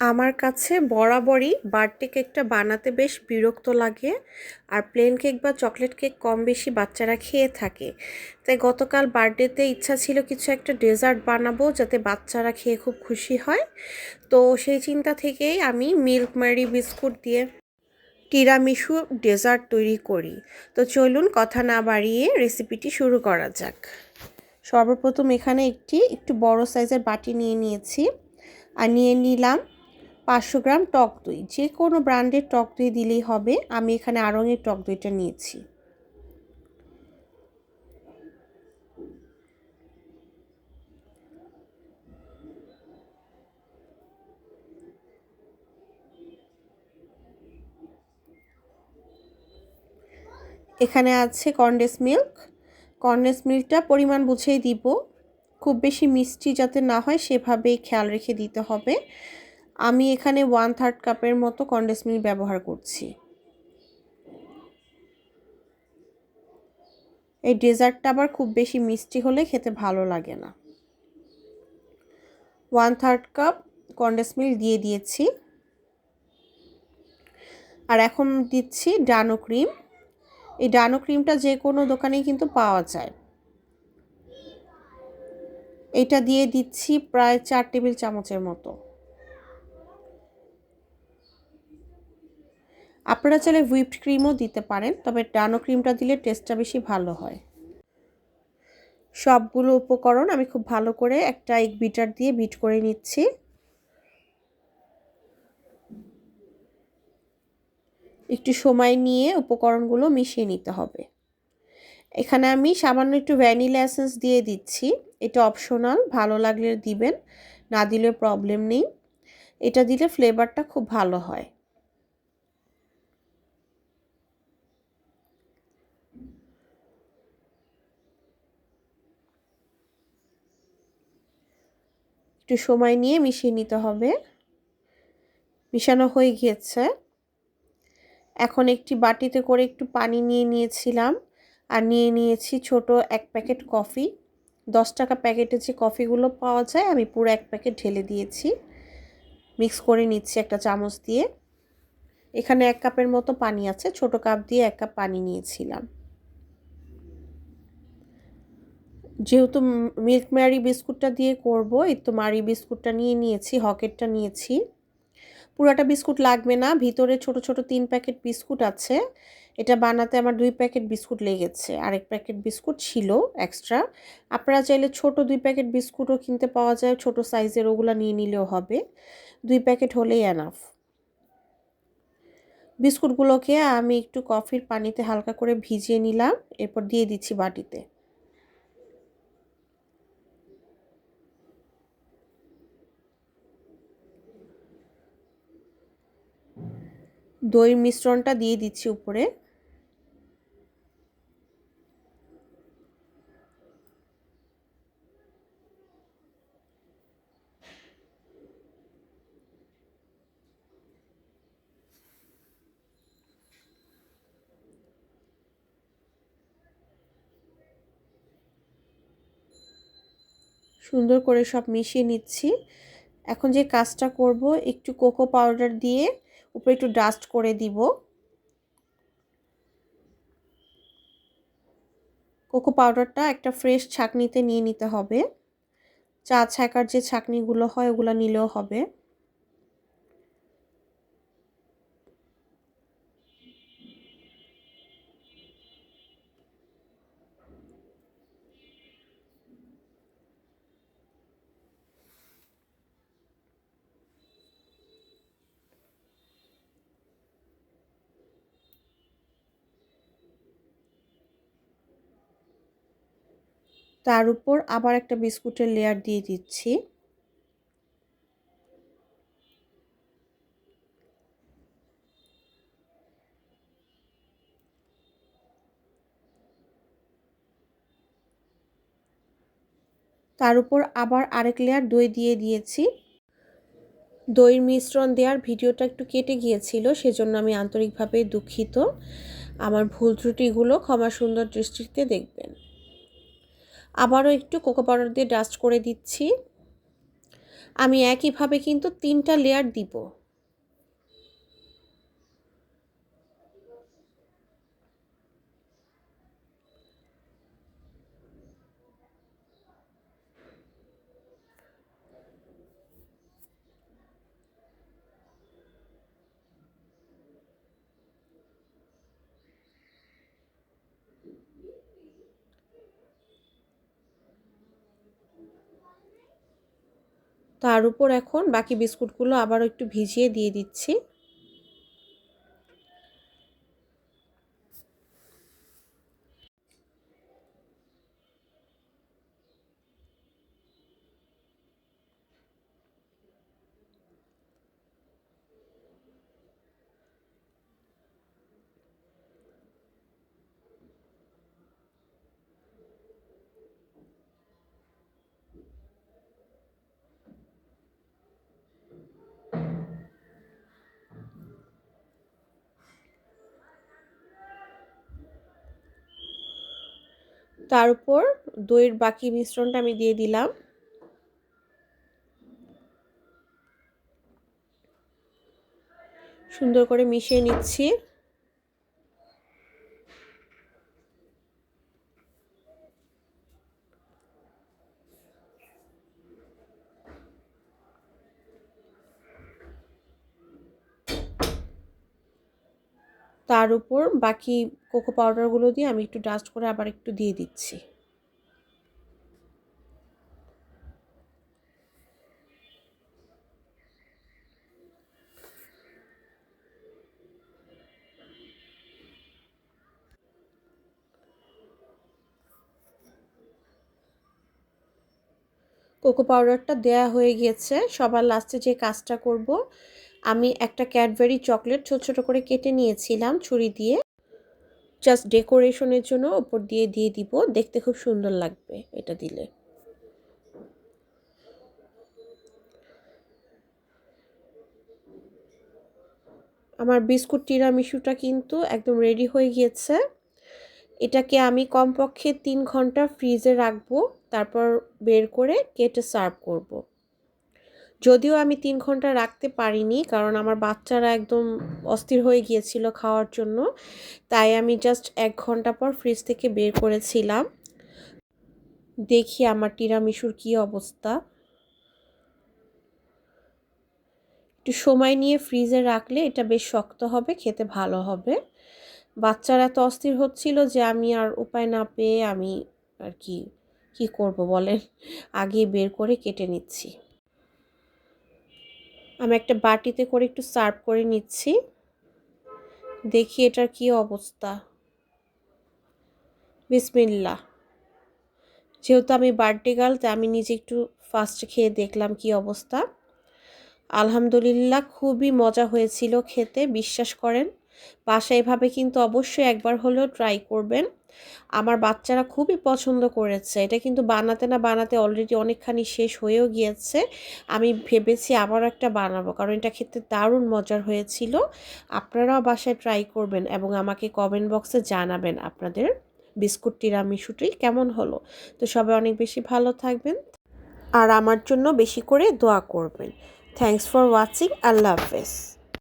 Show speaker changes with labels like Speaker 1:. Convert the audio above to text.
Speaker 1: আমার কাছে বরাবরই বার্থডে কেকটা বানাতে বেশ বিরক্ত লাগে। আর প্লেন কেক বা চকলেট কেক কম বেশি বাচ্চারা খেয়ে থাকে। তাই গতকাল বার্থডেতে ইচ্ছা ছিল কিছু একটা ডেজার্ট বানাবো যাতে বাচ্চারা খেয়ে খুব খুশি হয়। তো সেই চিন্তা থেকেই আমি মিল্ক ম্যারি বিস্কুট দিয়ে টিরামিসু ডেজার্ট তৈরি করি। তো চলুন কথা না বাড়িয়ে রেসিপিটি শুরু করা যাক। সর্বপ্রথম এখানে একটি, একটু বড় সাইজের বাটি নিয়ে নিয়েছি। আর নিয়ে নিলাম পাঁচশো গ্রাম টক দই। যে কোনো ব্র্যান্ডের টক দই দিলেই হবে। আমি এখানে আড়ঙের টক দইটা নিয়েছি। এখানে আছে কন্ডেন্স মিল্ক। কন্ডেন্স মিল্কটা পরিমাণ বুঝেই দিব। খুব বেশি মিষ্টি যাতে না হয়, সেভাবেই খেয়াল রেখে দিতে হবে। আমি এখানে ওয়ান থার্ড কাপের মতো কন্ডেন্স মিল্ক ব্যবহার করছি। এই ডেজার্টটা আবার খুব বেশি মিষ্টি হলে খেতে ভালো লাগে না। One third cup condense milk দিয়ে দিয়েছি। আর এখন দিচ্ছি ডানো ক্রিম। এই ডানো ক্রিমটা যে কোনো দোকানেই কিন্তু পাওয়া যায়। এটা দিয়ে দিচ্ছি প্রায় চার টেবিল চামচের মতো। আপনারা চাইলে হুইপড ক্রিমও দিতে পারেন, তবে ডানো ক্রিমটা দিলে টেস্টটা বেশি ভালো হয়। সবগুলো উপকরণ আমি খুব ভালো করে একটা এক বিটার দিয়ে বিট করে নিচ্ছি। একটু সময় নিয়ে উপকরণগুলো মিশিয়ে নিতে হবে। এখানে আমি সামান্য একটু ভ্যানিলা এসেন্স দিয়ে দিচ্ছি। এটা অপশনাল ভালো লাগলে দিবেন, না দিলে প্রবলেম নেই। এটা দিলে ফ্লেভারটা খুব ভালো হয়। একটু সময় নিয়ে মিশিয়ে নিতে হবে। মিশানো হয়ে গিয়েছে। এখন একটি বাটিতে করে একটু পানি নিয়ে নিয়েছিলাম আর নিয়ে নিয়েছি ছোট এক প্যাকেট কফি। দশ টাকা প্যাকেটে যে কফিগুলো পাওয়া যায়, আমি পুরো এক প্যাকেট ঢেলে দিয়েছি। মিক্স করে নিচ্ছি একটা চামচ দিয়ে। এখানে এক কাপের মতো পানি আছে, ছোট কাপ দিয়ে এক কাপ পানি নিয়েছিলাম। যেহেতু মিল্ক ম্যারি বিস্কুটটা দিয়ে করব, এই তো মারি বিস্কুটটা নিয়ে নিয়েছি, হকেটটা নিয়েছি। পুরাটা বিস্কুট লাগবে না, ভিতরে ছোট ছোট তিন প্যাকেট বিস্কুট আছে। এটা বানাতে আমার দুই প্যাকেট বিস্কুট লেগেছে, আরেক প্যাকেট বিস্কুট ছিল এক্সট্রা আপনারা চাইলে ছোট দুই প্যাকেট বিস্কুটও কিনতে পাওয়া যায়, ছোট সাইজের ওগুলো নিয়ে নিলেও হবে। দুই প্যাকেট হলেই এনাফ বিস্কুটগুলোকে আমি একটু কফির পানিতে হালকা করে ভিজিয়ে নিলাম, এরপর দিয়ে দিচ্ছি বাটিতে। দই মিশ্রণটা দিয়ে দিচ্ছি উপরে। সুন্দর করে সব মিশিয়ে নিচ্ছি। এখন যে কাজটা করব, একটু কোকো পাউডার দিয়ে উপরে একটু ডাস্ট করে দিব। কোকো পাউডারটা একটা ফ্রেশ ছাকনিতে নিয়ে নিতে হবে। চা ছাকার যে ছাকনিগুলো হয় ওগুলো নিলেও হবে। তার উপর আবার একটা বিস্কুটের লেয়ার দিয়ে দিচ্ছি। তার উপর আবার আরেক লেয়ার দই দিয়ে দিয়েছি। দইয়ের মিশ্রণ দেওয়ার ভিডিওটা একটু কেটে গিয়েছিল, সেজন্য আমি আন্তরিকভাবে দুঃখিত। আমার ভুল ত্রুটিগুলো ক্ষমা সুন্দর দৃষ্টিতে দেখবেন। আবারও একটু কোকো পাউডার দিয়ে ডাস্ট করে দিচ্ছি। আমি একইভাবে কিন্তু তিনটা লেয়ার দিব। তার উপর এখন বাকি বিস্কুটগুলো আবারও একটু ভিজিয়ে দিয়ে দিচ্ছি। তার উপর দইয়ের বাকি মিশ্রণটা আমি দিয়ে দিলাম। সুন্দর করে মিশিয়ে নিচ্ছি। তার উপর বাকি কোকো পাউডারগুলো দিয়ে আমি একটু ডাস্ট করে আবার একটু দিয়ে দিচ্ছি। কোকো পাউডারটা দেয়া হয়ে গিয়েছে। সবার লাস্টে যে কাজটা করব আমি একটা ক্যাডবেরি চকলেট ছোট ছোট করে কেটে নিয়েছিলাম ছুরি দিয়ে। জাস্ট ডেকোরেশনের জন্য ওপর দিয়ে দিয়ে দিব। দেখতে খুব সুন্দর লাগবে এটা দিলে। আমার বিস্কুট টিরামিশুটা কিন্তু একদম রেডি হয়ে গিয়েছে। এটাকে আমি কমপক্ষে তিন ঘণ্টা ফ্রিজে রাখব, তারপর বের করে কেটে সার্ভ করব। যদিও আমি তিন ঘণ্টা রাখতে পারিনি, কারণ আমার বাচ্চারা একদম অস্থির হয়ে গিয়েছিল খাওয়ার জন্য, তাই আমি জাস্ট এক ঘণ্টা পর ফ্রিজ থেকে বের করেছিলাম। দেখি আমার টিরামিশুর কি অবস্থা। একটু সময় নিয়ে ফ্রিজে রাখলে এটা বেশ শক্ত হবে, খেতে ভালো হবে। বাচ্চারা এত অস্থির হচ্ছিল যে আমি আর উপায় না পেয়ে আমি আর কি কি করব বলেন? আগে বের করে কেটে নিচ্ছি। আমি একটা বাটিতে করে একটু সার্ভ করে নিচ্ছি। দেখি এটার কি অবস্থা। বিসমিল্লা যেহেতু আমি বার্থডে গার্ল, তাই আমি নিজে একটু ফার্স্ট খেয়ে দেখলাম কি অবস্থা। আলহামদুলিল্লাহ, খুবই মজা হয়েছিল খেতে, বিশ্বাস করেন। বাসায় এভাবে কিন্তু অবশ্যই একবার হলেও ট্রাই করবেন। আমার বাচ্চারা খুবই পছন্দ করেছে। এটা কিন্তু বানাতে না বানাতে অলরেডি অনেকখানি শেষ হয়েও গিয়েছে। আমি ভেবেছি আবার একটা বানাবো, কারণ এটা খেতে দারুণ মজার হয়েছিল। আপনারাও বাসায় ট্রাই করবেন এবং আমাকে কমেন্ট বক্সে জানাবেন আপনাদের বিস্কুটটির বিস্কুট টিরামিশুটি কেমন হলো। তো সবাই অনেক বেশি ভালো থাকবেন আর আমার জন্য বেশি করে দোয়া করবেন। থ্যাংকস ফর ওয়াচিং আল্লাহ হাফেজ।